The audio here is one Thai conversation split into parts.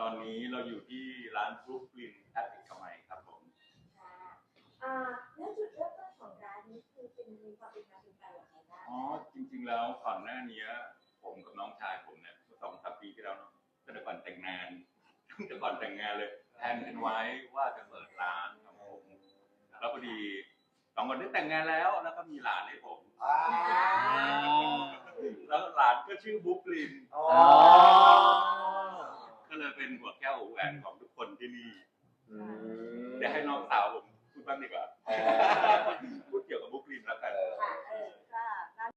ตอนนี้เราอยู่ที่ร้านบรุกลินแอปติกมัยครับผมค่ะอ่าแล้วจุดเริ่มต้นของร้านนี้คือเป็นมีความเป็นมาเป็นไปอย่างไรบ้างอ๋อจริง ๆ แล้วก่อนหน้านี้ผมกับน้องชายผมเนี่ยเมื่อสองสามปีที่แล้วเนาะตั้งแต่ก่อนแต่งงานตั้งแต่ก่อนแต่งงานเลยแทนกันไว้ว่าจะเปิดร้านครับผมแล้วพอดีสองคนได้แต่งงานแล้วแล้วก็มีหลานให้ผมอ่าแล้วหลานก็ชื่อบุ๊กลิน อ๋อ ก็เลยเป็นหัวแก้วหัวแหวนของทุกคนที่นี่อืมเดี๋ยวให้น้องสาวผมพูดบ้างดีกว่าเออพูดเกี่ยวกับบุ๊กลินแล้วกันเออค่ะเออค่ะร้าน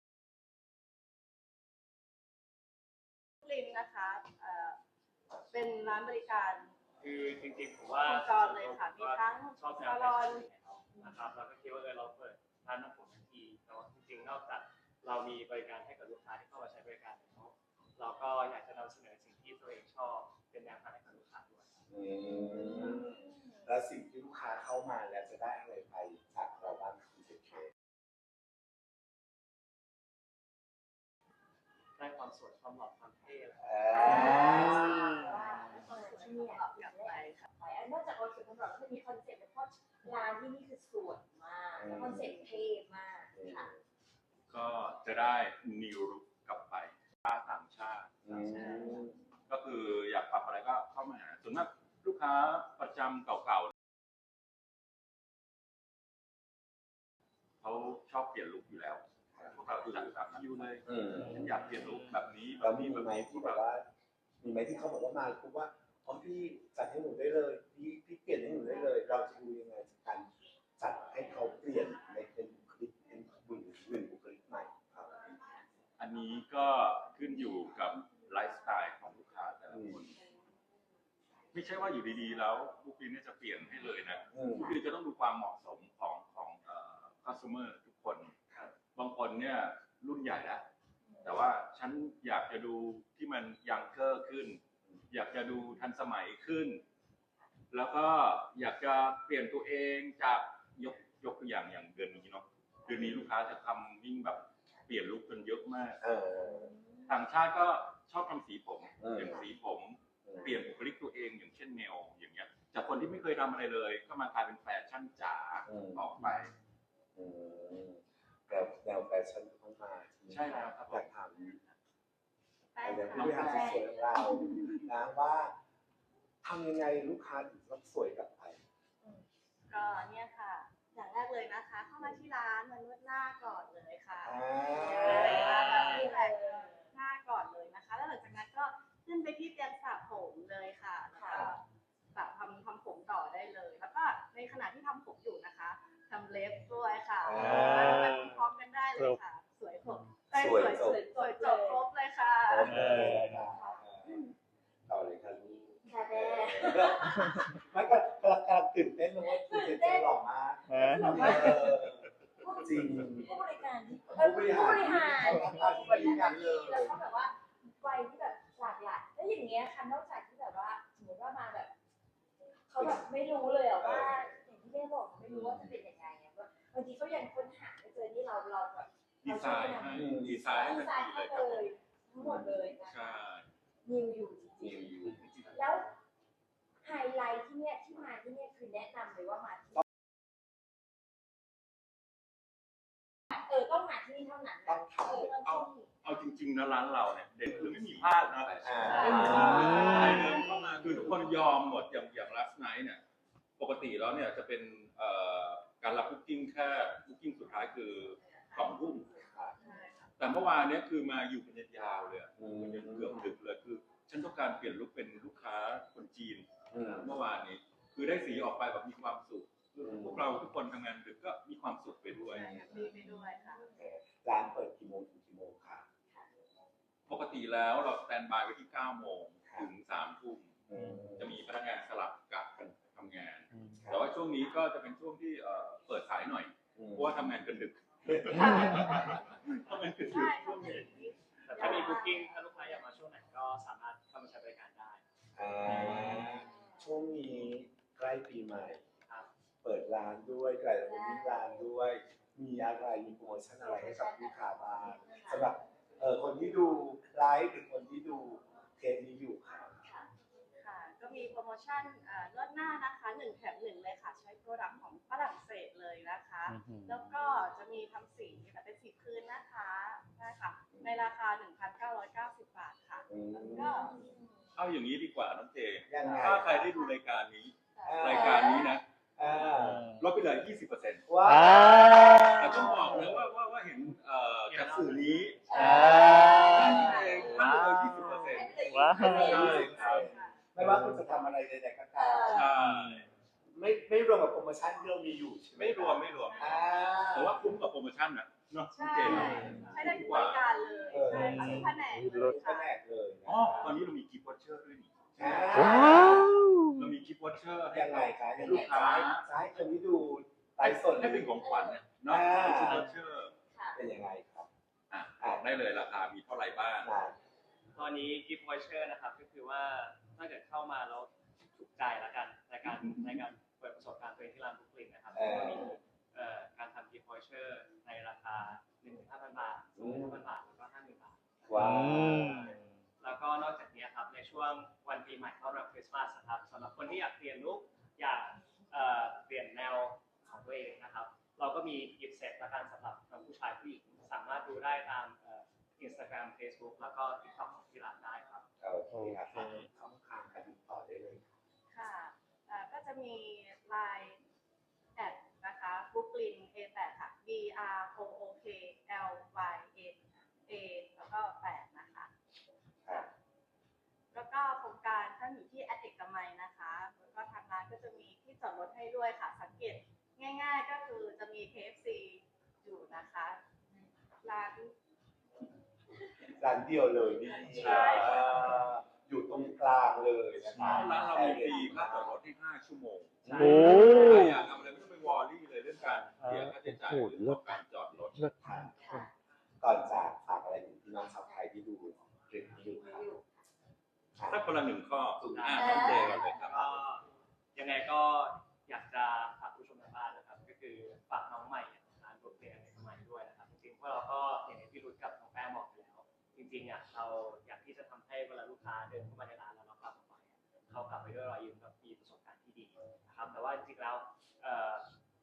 ลินนะคะเอ่อเป็นร้านบริการคือจริงๆผมว่าวงจรเลยค่ะ มีทั้งชอบแนซาวลแฟอน แล้วสิ่งที่ลูกค้าเข้ามาแล้วจะได้อะไรไปจากเราบ้างคุณเจเคได้ความสวยความหล่อความเท่แหละเอว่าอเปิดที่ที่เนี่ยตอบกลับไปค่ะไปอันนอกจากคอนเซ็ปต์ของเราก็จะมีคอนเซ็ปต์เพราะร้านที่นี่คือสวยมากแล้วคอนเซ็ปต์เท่มากค่ะ ก็จะได้นิวรุกกลับไปชาติต่างชาติ อืม ก็คืออยากปรับอะไรก็เข้ามาหาส่วนมากลูก ค้าประจำเก่าๆเขาชอบเปลี่ยนลุคอยู่แล้วพวกเราคือแบบคิวเลยอืมฉันอยากเปลี่ยนลุคแบบนี้แบแล้วบมีนี้แบบไหมนี้ที่แบบว่า มีไหมที่เขาบอกว่ามาปุ๊บว่าอ๋อพี่จัดให้หนูได้เลย พี่พี่เปลี่ยนให้หนูได้เลย เราจะดูยังไงจากการจัดให้เขาเปลี่ยนในเป็นบุคลิกเป็นบุญหนึ่งบุคลิกใหม่ครับอันนี้ก็ขึ้นอยู่กับไลฟ์สไตล์ของลูกค้าแต่ละคน ไม่ใช่ว่าอยู่ดีๆ แล้วลูกค้าเนี่ยจะเปลี่ยนให้เลยนะอืม คือจะต้องดูความเหมาะสมของของเอ่อ customer ทุกคนบางคนเนี่ยรุ่นใหญ่แล้ว แต่ว่าฉันอยากจะดูที่มันยังเกอร์ขึ้น อยากจะดูทันสมัยขึ้น แล้วก็อยากจะเปลี่ยนตัวเองจากยกยกตัวอย่างอย่างเดือนนี้เนาะเดือนนี้ลูกค้าจะทำวิ่งแบบเปลี่ยนลุคกันเยอะมาก เออ ต่างชาติก็ชอบทำสีผมเอออย่างสีผม เปลี่ยนบุคลิกตัวเองอย่างเช่นแนวอย่างเงี้ย จากคนที่ไม่เคยทำอะไรเลย ก็มากลายเป็นแฟชั่นจ๋าอืม ออกไป อืมแนวแนวแฟชั่นเข้ามาใช่แล้วครับอยากถามแป้ไอ้งเรื่องค่ะผู้บริหารสวยของเรานะว่าทำยังไงลูกค้าถึงต้องสวยกลับไป ก็เนี่ยค่ะ อย่างแรกเลยนะคะ เข้ามาที่ร้านมานวดหน้าก่อนเลยค่ะอ่เลยค่ะานี่แหละหน้าก่อนเลยนะคะ แล้วหลังจากนั้นก็ขึ้นไปที่เตียงสระผมเลยค่ะแล้วก็แบบทำทำผมต่อได้เลย แล้วก็ในขณะที่ทำผมอยู่นะคะทำเล็บด้วยค่ะแล้วไปพร้อมๆกันได้เลยค่ะ สวยครบเอ้ยสวยสวยสวยจบครบเลยค่ะ เออต่อเลยค่ะลูก ค่ะแม่ ไม่ก็กำลังกำลังตื่นเต้นเลยว่าคุณเจเจหล่อมากฮะเออจริงผู้บริการที่ผู้บริหารผู้บริหารผู้บริหารเลยแล้วก็แบบว่าวัยที่แบบหลากหลายแล้วอย่างเงี้ยค่ะนอกจากที่แบบว่าสมมติว่ามาแบบเขาแบบไม่รู้เลยอะว่าอย่างที่แม่บอกไม่รู้ว่าจะเป็นยังไงอะว่าบางทีเขายังค้นหาไม่เจอที่เราเราแบบดีไซน์ให้ดีไซน์ให้ดีมันไซดีน์เลให้ยครับเลยทั้งหมดเลยนะใช่นิวอยู่จริ นิ ง วอยู่ ๆแล้วไฮไลท์ที่ เนี่ยที่มาที่เนี่ยคือแนะนำเลยว่ามาที่เออต้องมาที่นี่เท่านั้นต้องทำเออต้องที่นี่เอาจริงๆนะร้านเราเนี่ยเด็ดคือไม่มีพลาดนะอ่าใครเดินเข้ามาคือทุกคนยอมหมดอย่างอย่าง last night เนี่ย ปกติแล้วเนี่ยจะเป็นเอ่อการรับบุ๊กิ้งแค่บุ๊กิ้งสุดท้ายคือสองทุ่มแต่เมื่อวานเนี้ยคือมาอยู่เป็นยาวๆเลยอะอืมจนเกือบดึกเลยคือ ฉันต้องการเปลี่ยนลุคเป็นลูกค้าคนจีนอืม เมื่อวานนี้ คือได้สีออกไปแบบมีความสุขอืมพวกเราทุกคนทำงานดึกก็มีความสุขไปด้วยมีไปด้วยค่ะร้านเปิดกี่โมงถึงกี่โมงค่ะ ปกติแล้วเราสแตนบายไว้ที่ 9 โมงถึง 3 ทุ่มอืมจะมีพนักงานสลับกะกันทำงาน แต่ว่าช่วงนี้ก็จะเป็นช่วงที่เอ่อเปิดสายหน่อยอืมเพราะว่าทำงานกันดึก อะไรมีโปรโมชั่นอะไรให้กับลูกค้าบ้างสำหรับเอ่อคนที่ดูไลฟ์หรือคนที่ดูเทปนี้อยู่ค่ะค่ะชั่นเอ่อลดหน้านะคะหนึ่งแถมหนึ่งเลยค่ะ ใช้โปรดักต์ของฝรั่งเศสเลยนะคะ แล้วก็จะมีทำสีแต่เป็นสีพื้นนะคะใช่ค่ะ ในราคา 1,990 บาทค่ะ อืม แล้วก็เอาอย่างนี้ดีกว่าน้องเจยังไงถ้าใครได้ดูรายการนี้อ่รายการนี้นะ อ่าลดไปเลย20%ว้าอ่าแต่ต้องบอกนะว่าว่าว่าเห็นเอ่อจากสื่อนี้อ่าเองลดไปเลย20%ว้าวใช่คใช่รับค่ะไม่ว่าคุณจะทำอะไรใดๆก็ตามใช่ไม่ไม่รวมกับโปรโมชั่นที่เรามีอยู่ใช่ไหมไม่รวมไม่รวมอ่าแต่ว่าคุ้มกับโปรโมชั่นนะเนาะน้องใช่เจเนาะใช้ได้ทุกบริการเลยใช่ค่ะทุกแผนกเลยแผค่ะนกเลยนะอ๋อตอนนี้เรามีกิฟต์วอเชอร์ด้วยนี่อ่าว้าวเรามีกิฟต์ วอเชอร์ให้ยังไงคะยังลูไงกค้าซ้ายคนที่ดูไลฟ์สดให้เป็นของขวัญเนี่ยเนาะอ่ากิฟต์วอเชอร์ค่ะเป็นยังไงครับอะบอกได้เลยราคามีเท่าไหร่บ้างอ่าตอนนี้กิฟต์วอเชอร์นะครับก็คือว่าถ้าเกิดเข้ามาแล้วถูกใจแล้วกันในการในการเปิดประสบการณ์ตัวเองที่ร้านบุคลินนะครับก็มีเอ่อการทำกิฟต์วอเชอร์ในราคา1,500 บาท2,500 บาทแล้วก็50,000 บาทว้าอืวม แล้วก็นอกจากนี้ครับในช่วงวันปีใหม่ต้อนรับคริสต์มาสนะครับสำหรับคนที่อยากเปลี่ยนลุกอยากเปลี่ยนแนวของตัวเองนะครับ เราก็มีกิฟต์เซตละกันสำหรับผู้ชายผู้หญิงสามารถดูได้ตามอินสตาแกรมเฟซบุ๊กแล้วก็ทิกต็อกของที่ร้านได้ครับโอเคครับช่องทางการติดต่อได้เลย ค่ะเอ่อก็จะมีไลน์แอดนะคะ Brooklyn A8 ค่ะ B R O O K L Y A A แล้วก็ 8 นะคะ ครับ แล้วก็โครงการท่านอยู่ที่แอดเอกมัยนะคะ แล้วก็ทางร้านก็จะมีที่จอดรถ ให้ด้วยค่ะ สังเกตง่าย ๆ ก็คือจะมี KFC อยู่นะคะร้าน ร้านเดียวเลยนี่ใช่ อ่าอยู่ตรงกลางเลยนะครัร้าบนเรามีฟรีค่าจอดรถให้5ชั่วโมงโอ้ใครอยากทำอะไรไม่ต้องไปวอรี่เลยเรื่องการเสียค่าใช้จ่ายโอ้โหเรื่องของการจอดรถ เลิศค่ะค่ะ ก่อนจากฝากอะไรถึงพี่น้องชาวไทยที่ดูคลิปนี้อยู่ครับค่ะถ้าคนละหนึ่งข้อถูกอ่าต้องเจก่อนเลยครับ ก็ยังไงก็อยาก ริงๆอะเราอยากที่จะทำให้เวลาลูกค้าเดินเข้ามาในร้านแล้วเรากลับออกไปอะเขากลับไปด้วยรอยยิ้มกับมีประสบการณ์ที่ดีนะครับ แต่ว่าจริงๆแล้วเอ่อ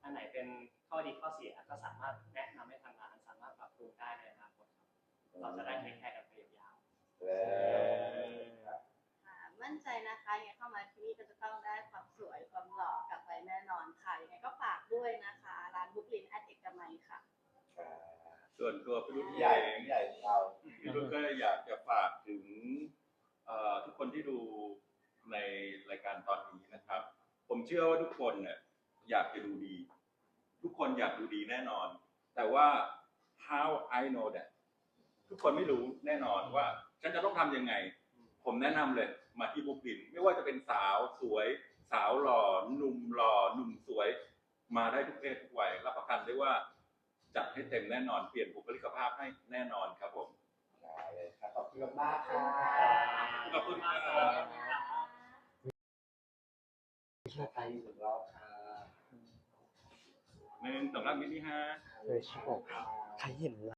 อันไหนเป็นข้อดีข้อเสียก็สามารถแนะนำให้ทางร้านสามารถปรับปรุงได้ในอนาคตครับเราจะได้เทคแคร์กันไปยาวๆแล้วอ่ามั่นใจนะคะยังไงเข้ามาที่นี่ก็จะต้องได้ความสวยความหล่อกลับไปแน่นอนค่ะยังไงก็ฝากด้วยนะคะ ร้านบุคลินแอดเอกมัยค่ะส่วนตัวพี่รุ่นพี่ใหใหญ่ญ่เองพี่ใหญ่ของเรา พี่รุ่นก็อยากจะฝากถึงเอ่อทุกคนที่ดูในรายการตอนนี้นะครับ ผมเชื่อว่าทุกคนเนี่ยอยากจะดูดี ทุกคนอยากดูดีแน่นอน แต่ว่า how I know that ทุกคนไม่รู้แน่นอนว่า ฉันจะต้องทำยังไง ผมแนะนำเลย มาที่บุกลินไม่ว่าจะเป็นสาวสวย สาวหล่อหนุ่มหล่อหนุ่มสวย มาได้ทุกเพศทุกวัยรับประกันได้ว่าจัดให้เต็มแน่นอนเปลี่ยนบุคลิกภาพให้แน่นอนครับผมได้เลยครับ ขอบคุณมากค่ะขอบคุณครับชาไทยถึงรอบค่ะหนึ่งสำหรับมินิฮะเลยชอบใครเห็น